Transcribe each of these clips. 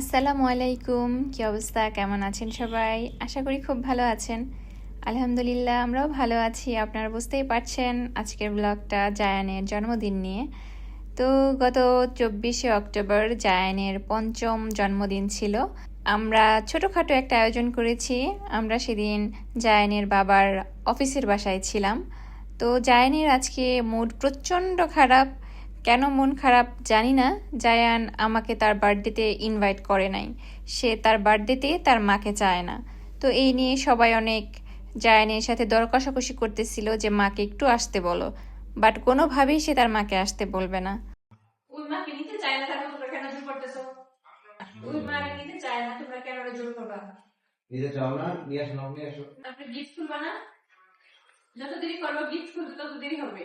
আসসালামু আলাইকুম, কি অবস্থা? কেমন আছেন সবাই? আশা করি খুব ভালো আছেন। আলহামদুলিল্লাহ, আমরাও ভালো আছি। আপনারা বুঝতেই পারছেন আজকের ব্লগটা জায়ানের জন্মদিন নিয়ে। তো গত চব্বিশে অক্টোবর জায়ানের পঞ্চম জন্মদিন ছিল। আমরা ছোটোখাটো একটা আয়োজন করেছি। আমরা সেদিন জায়ানের বাবার অফিসের বাসায় ছিলাম। তো জায়ানের আজকে মুড প্রচণ্ড খারাপ। কেন মন খারাপ জানি না জায়ান আমাকে তার বার্থডেতে ইনভাইট করে নাই। সে তার বার্থডেতে তার মাকে চায় না। তো এই নিয়ে সবাই অনেক জায়ানের সাথে দর কষাকষি করতেছিল যে মাকে একটু আসতে বলো। বাট কোনোভাবেই সে তার মাকে আসতে বলবে না। ওই মাকে নিতে চায় না তারপর তোমরা কেন জোর করতেছো? ওই মাকে নিতে চায় না তোমরা কেন ওরা জোর করবা? নিতে চাও না নিয়ে আসো নিয়ে আসো। তারপরে গিফট খুলবা না? যত দেরি করব গিফট খুলতে তত দেরি হবে।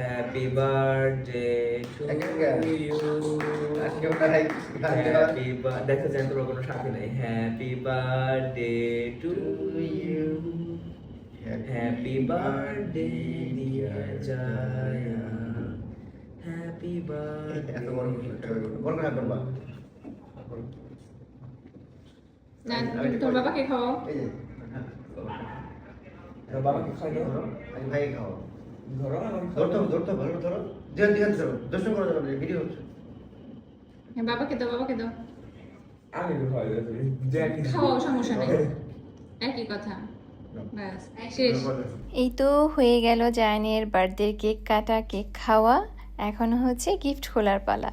Happy birthday to you. আজকে ওটা নাই Happy bir- দেখো যেন তোমার কোনো সাথী নাই happy birthday to you happy birthday dear Jaya happy এত বার্থডে বড় বড় করে করবা না তোর বাবাকে খাও এই যে হ্যাঁ, বাবাকে খাই দাও ধরো আজ ভাই খাও ধরো ধরতে হবে ধরতে হবে ভালো ধরো। দিয়ে দিয়ে ধরো। দর্শন করা যাবে ভিডিও হচ্ছে। হ্যাঁ, বাবাকে দাও বাবাকে দাও। আমি তো খাই দাও সমস্যা নেই। একই কথা। এই তো হয়ে গেল জায়ানের বার্থডের কেক কাটা কেক খাওয়া। এখন হচ্ছে গিফট খোলার পালা।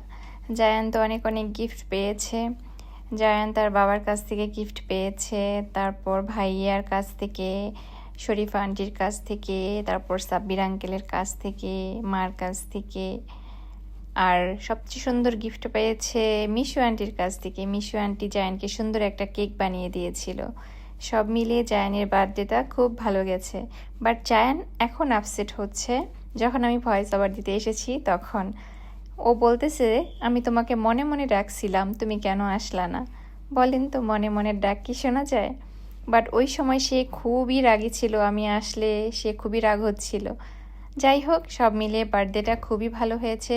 জায়ান তো অনেক অনেক গিফট পেয়েছে। জায়ান তার বাবার কাছ থেকে গিফট পেয়েছে। তারপর ভাইয়ার কাছ থেকে শরীফা আন্টির কাছ থেকে, তারপর সাব্বির আঙ্কেলের কাছ থেকে, মার কাছ থেকে, আর সবচেয়ে সুন্দর গিফট পেয়েছে মিশু আন্টির কাছ থেকে। মিশু আন্টি জায়ানকে সুন্দর একটা কেক বানিয়ে দিয়েছিল। সব মিলিয়ে জায়ানের বার্থডেটা খুব ভালো গেছে। বাট জায়ান এখন আপসেট হচ্ছে। যখন আমি ভয়েস ওভার দিতে এসেছি, তখন ও বলতেছে, আমি তোমাকে মনে মনে ডাকছিলাম, তুমি কেন আসলা না? বলেন তো মনে মনে ডাক কি শোনা যায়? বাট ওই সময় সে খুবই রাগী ছিল, আমি আসলে সে খুবই রাগ হচ্ছিল। যাই হোক, সব মিলিয়ে বার্থডেটা খুবই ভালো হয়েছে।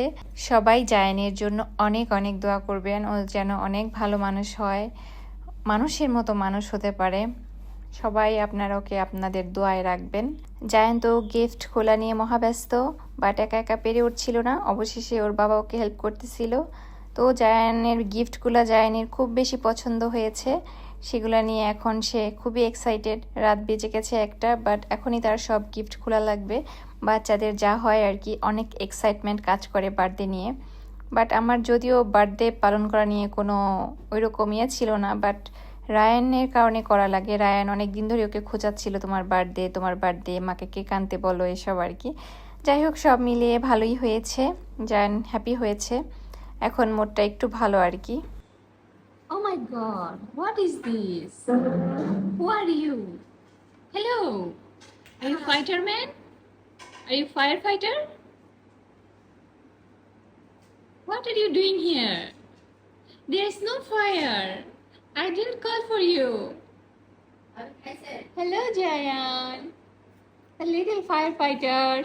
সবাই জায়ানের জন্য অনেক অনেক দোয়া করবেন, ও যেন অনেক ভালো মানুষ হয়, মানুষের মতো মানুষ হতে পারে। সবাই আপনারা ওকে আপনাদের দোয়ায় রাখবেন। জায়ান তো গিফট খোলা নিয়ে মহাব্যস্ত, বাট একা একা পেরে উঠছিল না। অবশেষে ওর বাবা ওকে হেল্প করতেছিল। তো জায়ানের গিফটগুলো জায়ানের খুব বেশি পছন্দ হয়েছে। সেগুলো নিয়ে এখন সে খুবই এক্সাইটেড রাত বেজে গেছে একটা বাট এখনই তার সব গিফট খোলা লাগবে। বাচ্চাদের যা হয় আর কি, অনেক এক্সাইটমেন্ট কাজ করে বার্থডে নিয়ে। বাট আমার যদিও বার্থডে পালন করা নিয়ে কোনো ওইরকম ইয়ে ছিল না বাট রায়ানের কারণে করা লাগে। রায়ান অনেক দিন ধরে ওকে খোঁজাচ্ছিল, তোমার বার্থডে তোমার বার্থডে মাকে কে আনতে বলো এসব আর কি? যাই হোক, সব মিলিয়ে ভালোই হয়েছে। জায়ান হ্যাপি হয়েছে। এখন মোডটা একটু ভালো আর কি। Oh my god, what is this? Who are you? Hello, are you fighter man? Are you firefighter? What are you doing here? There is no fire. I didn't call for you. Hello, Jayan. A little firefighter.